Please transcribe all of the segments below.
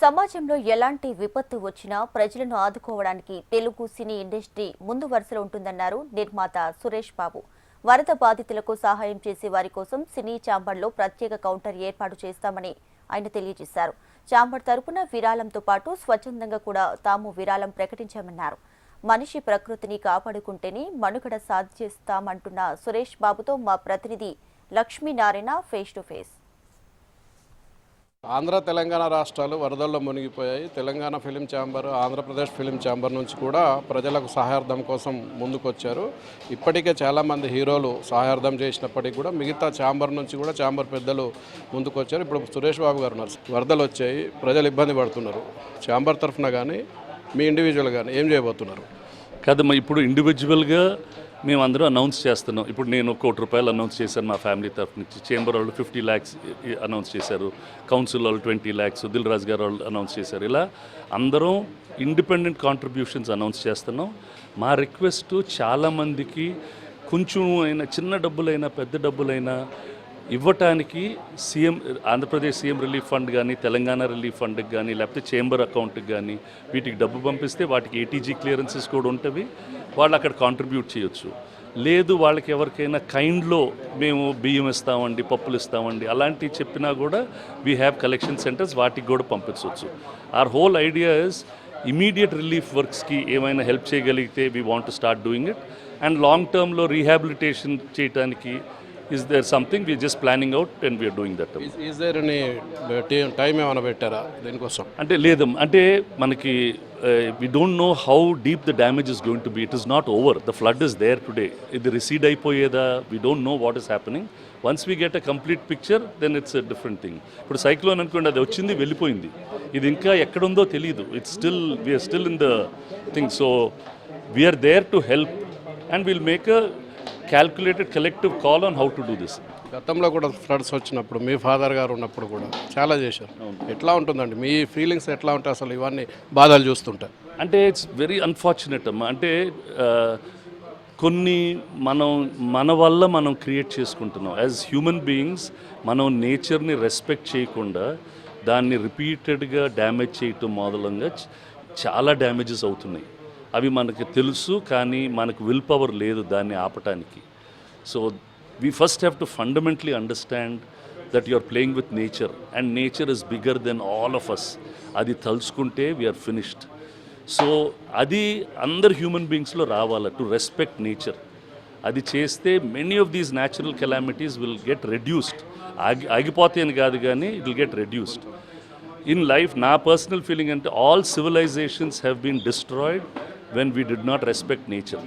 సమాజంలో ఎలాంటి విపత్తు వచ్చినా ప్రజలను ఆదుకోవడానికి తెలుగు సినీ ఇండస్ట్రీ ముందు వరుసలో ఉంటుందన్నారు నిర్మాత సురేష్ బాబు. వరద బాధితులకు సహాయం చేసే వారి కోసం సినీ ఛాంబర్లో ప్రత్యేక కౌంటర్ ఏర్పాటు చేస్తామని ఆయన తెలియజేశారు. ఛాంబర్ తరపున విరాళంతో పాటు స్వచ్ఛందంగా కూడా తాము విరాళం ప్రకటించామన్నారు. మనిషి ప్రకృతిని కాపాడుకుంటేనే మనుగడ సాధిస్తామంటున్న సురేష్ బాబుతో మా ప్రతినిధి Lakshminarayana face to face. Andhra Telangana రాష్ట్రాలు వరదల్లో మునిగిపోయాయి. Telangana film chamber Andhra Pradesh film chamber నుంచి కూడా ప్రజలకు సహాయార్థం కోసం ముందుకొచ్చారు. ఇప్పటికే చాలామంది హీరోలు సహాయార్థం చేసినప్పటికీ కూడా మిగతా ఛాంబర్ నుంచి కూడా ఛాంబర్ పెద్దలు ముందుకొచ్చారు. ఇప్పుడు సురేష్ బాబు గారు ఉన్నారు. వరదలు వచ్చాయి ప్రజలు ఇబ్బంది పడుతున్నారు. ఛాంబర్ తరఫున కానీ మీ ఇండివిజువల్ కానీ ఏం చేయబోతున్నారు? కాదమ్మా ఇప్పుడు ఇండివిజువల్గా మేము అందరూ అనౌన్స్ చేస్తున్నాం. ఇప్పుడు నేను కోటి రూపాయలు అనౌన్స్ చేశాను మా ఫ్యామిలీ తరఫు నుంచి. చేంబర్ వాళ్ళు ఫిఫ్టీ ల్యాక్స్ అనౌన్స్ చేశారు. కౌన్సిల్ వాళ్ళు ట్వంటీ ల్యాక్స్ దిల్ రాజ్ గారు వాళ్ళు అనౌన్స్ చేశారు. ఇలా అందరం ఇండిపెండెంట్ కాంట్రిబ్యూషన్స్ అనౌన్స్ చేస్తున్నాం. మా రిక్వెస్ట్ చాలామందికి కొంచెం అయినా చిన్న డబ్బులైనా పెద్ద డబ్బులైనా ఇవ్వటానికి CM Andhra Pradesh CM relief fund కానీ తెలంగాణ రిలీఫ్ ఫండ్కి కానీ లేకపోతే చేంబర్ అకౌంట్కి కానీ వీటికి డబ్బు పంపిస్తే వాటికి ఏటీజీ క్లియరెన్సెస్ కూడా ఉంటవి. వాళ్ళు అక్కడ కాంట్రిబ్యూట్ చేయొచ్చు. లేదు వాళ్ళకి ఎవరికైనా కైండ్లో మేము బియ్యం ఇస్తామండి పప్పులు ఇస్తామండి అలాంటివి చెప్పినా కూడా వీ హ్యావ్ కలెక్షన్ సెంటర్స్ వాటికి కూడా పంపించవచ్చు. Or whole idea is immediate relief వర్క్స్కి ఏమైనా హెల్ప్ చేయగలిగితే we want to start doing it and long టర్మ్లో రీహాబిలిటేషన్ చేయడానికి is there something we just planning out and we are doing that there అని time ఏమైనా పెట్టారా దీనికోసం? అంటే లేదు అంటే మనకి we don't know how deep the damage is going to be it is not over the flood is there today ఇది recede అయిపోయేదా? We don't know what is happening once we get a complete picture then it's different thing ఇప్పుడు cyclone అనుకోండి అది వచ్చింది వెళ్ళిపోయింది. ఇది ఇంకా ఎక్కడుందో తెలియదు it's still we are still in the thing so we are there to help and will make a calculated collective call on how to do this గతంలో కూడా ఫ్లడ్స్ వచ్చినప్పుడు మీ ఫాదర్ గారు ఉన్నప్పుడు కూడా చాలా చేశారు. ఎట్లా ఉంటుందండి? మీ ఫీలింగ్స్ ఎట్లా ఉంటాయి? అసలు ఇవన్నీ బాధలు చూస్తుంటే. అంటే ఇట్స్ వెరీ అన్ఫార్చునేట్ అమ్మా. అంటే కొన్ని మనం మన వల్ల మనం క్రియేట్ చేసుకుంటున్నాం. యాజ్ హ్యూమన్ బీయింగ్స్ మనం నేచర్ని రెస్పెక్ట్ చేయకుండా దాన్ని రిపీటెడ్గా డ్యామేజ్ చేయటం మొదలంగా చాలా డ్యామేజెస్ అవుతున్నాయి. అవి మనకి తెలుసు కానీ మనకు విల్ పవర్ లేదు దాన్ని ఆపటానికి. So we first have to fundamentally understand that you are playing with nature and nature is bigger than all of us అది తలుచుకుంటే వీఆర్ ఫినిష్డ్ సో అది అందరు హ్యూమన్ బీయింగ్స్లో రావాలి టు రెస్పెక్ట్ నేచర్ అది చేస్తే many of these natural calamities will get reduced ఆగి ఆగిపోతాయి అని కాదు కానీ it will get reduced in life నా పర్సనల్ ఫీలింగ్ అంటే all civilizations have been destroyed when we did not respect nature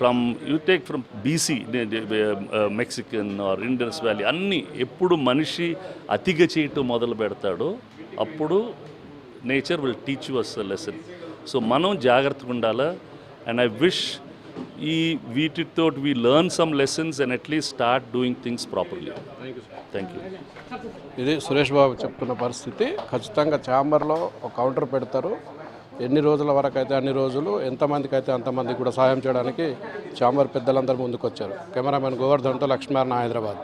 from you take from BC Mexican or Indus valley అన్నీ ఎప్పుడు మనిషి అతిగా చేయటం మొదలు పెడతాడో అప్పుడు nature will teach you us lesson so మనం జాగ్రత్తగా ఉండాలా? అండ్ ఐ విష్ ఈ వీటితో we learn some lessons and at least start doing things properly thank you ఇది సురేష్ బాబు చెప్తున్న పరిస్థితి. ఖచ్చితంగా ఛాంబర్లో ఒక కౌంటర్ పెడతారు. ఎన్ని రోజుల వరకు అయితే అన్ని రోజులు ఎంతమందికి అయితే అంతమందికి కూడా సహాయం చేయడానికి చాంబర్ పెద్దలందరూ ముందుకు వచ్చారు కెమెరామెన్ గోవర్ధన్తో లక్ష్మీనారాయణ హైదరాబాద్.